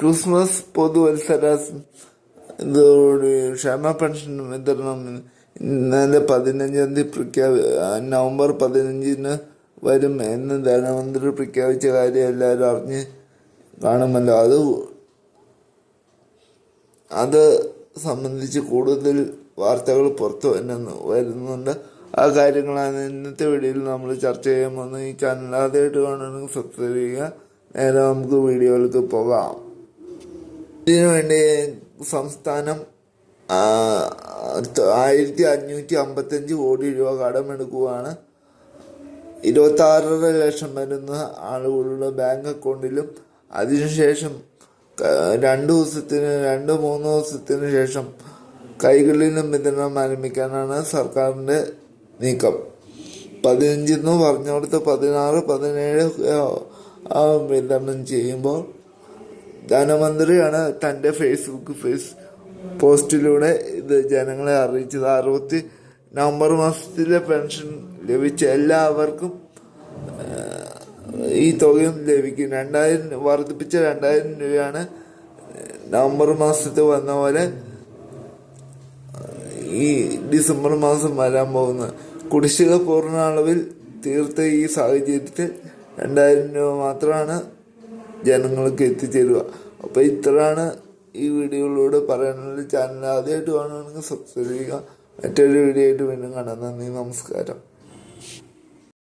Christmas പൊതുവത്സര ഇതോടെ ക്ഷേമ pension വിതരണം ഇന്നലെ പതിനഞ്ചാം തീയതി പ്രഖ്യാപി നവംബർ പതിനഞ്ചിന് വരും എന്ന് ധനമന്ത്രി പ്രഖ്യാപിച്ച കാര്യം എല്ലാവരും അറിഞ്ഞ് കാണുമല്ലോ. അത് അത് സംബന്ധിച്ച് കൂടുതൽ വാർത്തകൾ പുറത്തു വരുന്നു വരുന്നുണ്ട്. ആ കാര്യങ്ങളാണ് ഇന്നത്തെ വീഡിയോയിൽ നമ്മൾ ചർച്ച ചെയ്യാൻ പോകുന്നത്. ഈ ചാനൽ ആദ്യമായിട്ട് കാണണമെങ്കിൽ സബ്സ്ക്രൈബ് ചെയ്യുക. നേരെ നമുക്ക് വീഡിയോകൾക്ക് പോകാം. ഇതിനു വേണ്ടി സംസ്ഥാനം ആയിരത്തി അഞ്ഞൂറ്റി അമ്പത്തഞ്ച് കോടി രൂപ കടമെടുക്കുകയാണ് ഇരുപത്തി ആറര ലക്ഷം വരുന്ന ആളുകളുടെ ബാങ്ക് അക്കൗണ്ടിലും അതിനുശേഷം രണ്ട് ദിവസത്തിന് രണ്ട് മൂന്ന് ദിവസത്തിന് ശേഷം കൈകളിലും വിതരണം ആരംഭിക്കാനാണ് സർക്കാരിന്റെ നീക്കം. പതിനഞ്ചെന്ന് പറഞ്ഞുകൊടുത്ത് പതിനാറ് പതിനേഴ് വിതരണം ചെയ്യുമ്പോൾ ധനമന്ത്രിയാണ് തന്റെ ഫേസ്ബുക്ക് ഫേസ് പോസ്റ്റിലൂടെ ഇത് ജനങ്ങളെ അറിയിച്ചത്. അറുപത്തി നവംബർ മാസത്തിലെ പെൻഷൻ ലഭിച്ച എല്ലാവർക്കും ഈ തുകയും ലഭിക്കും. രണ്ടായിരം വർദ്ധിപ്പിച്ച രണ്ടായിരം രൂപയാണ് നവംബർ മാസത്തിൽ വന്ന പോലെ ഈ ഡിസംബർ മാസം വരാൻ പോകുന്നത് കുടിശ്ശിക പൂർണ അളവിൽ തീർത്ത ഈ സാഹചര്യത്തിൽ രണ്ടായിരം രൂപ മാത്രമാണ് ജനങ്ങൾക്ക് എത്തിച്ചേരുക. അപ്പോൾ ഇത്രയാണ് ഈ വീഡിയോയിലൂടെ പറയാനുള്ള ചാനൽ ആദ്യമായിട്ട് കാണുകയാണെങ്കിൽ സബ്സ്ക്രൈബ് ചെയ്യുക. മറ്റൊരു വീഡിയോ ആയിട്ട് വീണ്ടും കാണാം. നന്ദി നമസ്കാരം.